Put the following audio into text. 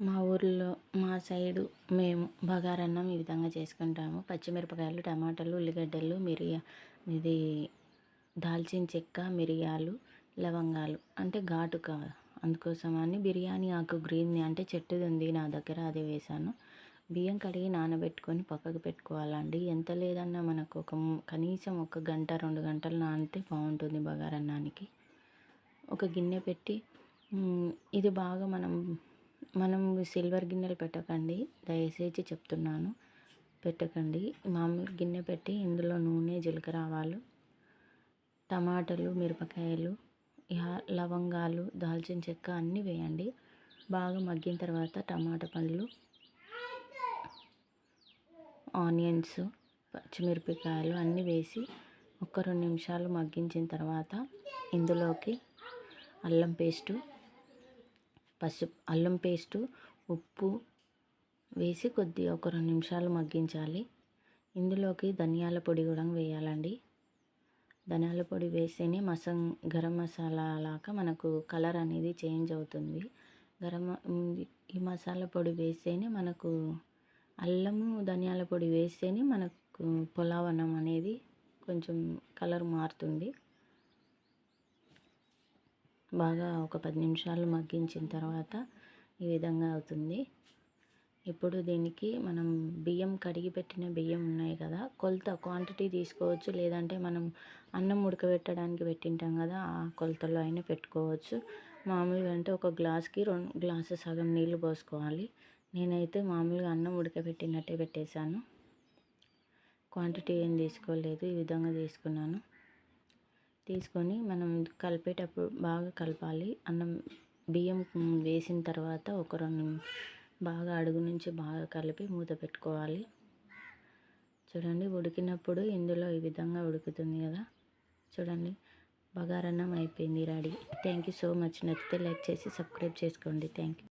మా ఊర్లో మా సైడు మేము బగారన్నం ఈ విధంగా చేసుకుంటాము. పచ్చిమిరపకాయలు టమాటాలు ఉల్లిగడ్డలు మిరియా ఇది దాల్చిన చెక్క మిరియాలు లవంగాలు. అంటే ఘాటు కా అందుకోసం అని బిర్యానీ ఆకు గ్రీన్ది అంటే చెట్టుది ఉంది నా దగ్గర అది వేసాను బియ్యం కడిగి నానబెట్టుకొని పక్కకు పెట్టుకోవాలండి. ఎంత లేదన్నా మనకు ఒక కనీసం ఒక గంట రెండు గంటలు నానితే బాగుంటుంది బగారన్నానికి. ఒక గిన్నె పెట్టి ఇది బాగా మనం మనం సిల్వర్ గిన్నెలు పెట్టకండి. దయచేసి చెప్తున్నాను. పెట్టకండి. మామూలు గిన్నె పెట్టి ఇందులో నూనె జీలకర్ర ఆవాలు టమాటాలు మిరపకాయలు లవంగాలు దాల్చిన చెక్క అన్నీ వేయండి. బాగా మగ్గిన తర్వాత టమాటా పండ్లు ఆనియన్స్ పచ్చిమిరపకాయలు అన్నీ వేసి ఒక రెండు నిమిషాలు మగ్గించిన తర్వాత ఇందులోకి అల్లం పేస్టు పసుపు అల్లం పేస్టు ఉప్పు వేసి కొద్దిగా ఒక రెండు నిమిషాలు మగ్గించాలి. ఇందులోకి ధనియాల పొడి కూడా వేయాలండి. ధనియాల పొడి వేస్తేనే మసం గరం మసాలా లాగా మనకు కలర్ అనేది చేంజ్ అవుతుంది. గరం ఈ మసాలా పొడి వేస్తేనే మనకు అల్లము ధనియాల పొడి వేస్తేనే మనకు పొలావనం అనేది కొంచెం కలర్ మారుతుంది. బాగా ఒక పది నిమిషాలు మగ్గించిన తర్వాత ఈ విధంగా అవుతుంది. ఇప్పుడు దీనికి మనం బియ్యం కడిగి పెట్టిన బియ్యం ఉన్నాయి కదా కొలత క్వాంటిటీ తీసుకోవచ్చు. లేదంటే మనం అన్నం ఉడకబెట్టడానికి పెట్టింటాం కదా ఆ కొలతలో అయినా పెట్టుకోవచ్చు. మామూలుగా అంటే ఒక గ్లాస్కి రెండు గ్లాసు సగం నీళ్ళు పోసుకోవాలి. నేనైతే మామూలుగా అన్నం ఉడకబెట్టినట్టే పెట్టేశాను. క్వాంటిటీ ఏం తీసుకోలేదు ఈ విధంగా తీసుకున్నాను. తీసుకొని మనం కలిపేటప్పుడు బాగా కలపాలి. అన్నం బియ్యం వేసిన తర్వాత ఒక రెండు బాగా అడుగు నుంచి బాగా కలిపి మూత పెట్టుకోవాలి. చూడండి ఉడికినప్పుడు ఇందులో ఈ విధంగా ఉడుకుతుంది కదా. చూడండి బగారన్నం అయిపోయింది ready. Thank you so much నచ్చితే లైక్ చేసి సబ్స్క్రైబ్ చేసుకోండి. Thank you